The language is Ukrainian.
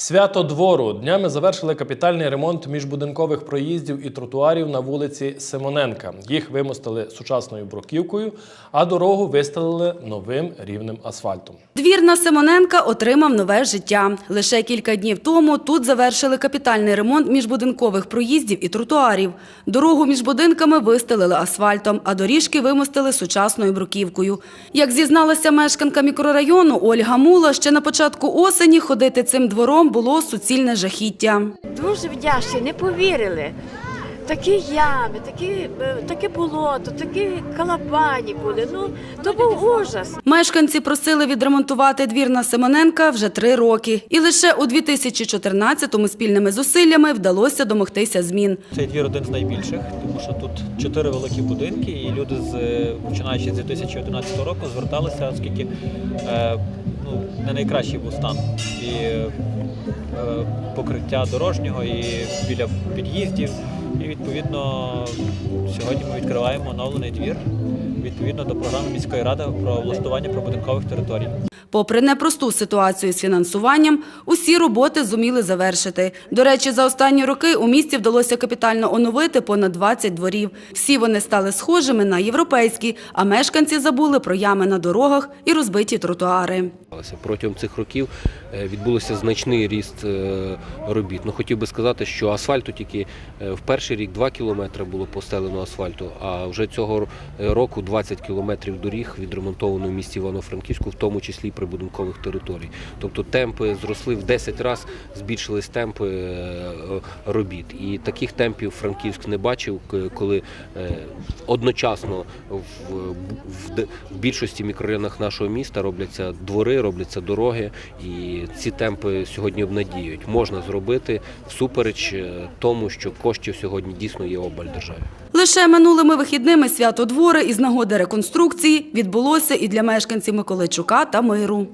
Свято двору днями завершили капітальний ремонт міжбудинкових проїздів і тротуарів на вулиці Симоненка. Їх вимостили сучасною бруківкою, а дорогу вистелили новим рівнем асфальтом. Двір на Симоненка отримав нове життя. Лише кілька днів тому тут завершили капітальний ремонт міжбудинкових проїздів і тротуарів. Дорогу між будинками вистелили асфальтом, а доріжки вимостили сучасною бруківкою. Як зізналася мешканка мікрорайону Ольга Мула, ще на початку осені ходити цим двором було суцільне жахіття. Дуже вдячні, не повірили. Такі ями, такі, е, таке болото, такі калабані були. Ну, то був ужас. Мешканці просили відремонтувати двір на Симоненка вже три роки. І лише у 2014-му спільними зусиллями вдалося домогтися змін. Цей двір один з найбільших, тому що тут чотири великі будинки, і люди з е, починаючи з 2011 року зверталися, оскільки е, ну, не найкращий був стан і е, покриття дорожнього, і біля під'їздів. І відповідно сьогодні ми відкриваємо оновлений двір відповідно до програми міської ради про облаштування прибудинкових територій. Попри непросту ситуацію з фінансуванням, усі роботи зуміли завершити. До речі, за останні роки у місті вдалося капітально оновити понад 20 дворів. Всі вони стали схожими на європейські, а мешканці забули про ями на дорогах і розбиті тротуари. Відбувалося. Протягом цих років е, відбулося значний ріст е, робіт. Ну, хотів би сказати, що асфальту тільки е, в перший рік 2 кілометри було постелено асфальту, а вже цього року 20 кілометрів доріг відремонтовано в місті Івано-Франківську, в тому числі і прибудинкових територій. Тобто темпи зросли в 10 разів, збільшились темпи робіт. І таких темпів Франківськ не бачив, коли одночасно в більшості мікрорайонах нашого міста робляться двори, робляться дороги, і ці темпи сьогодні обнадіють. Можна зробити всупереч е, тому, що коштів сьогодні дійсно є обаль державі. Лише минулими вихідними свято двори із нагоди реконструкції відбулося і для мешканців Миколайчука та Миру.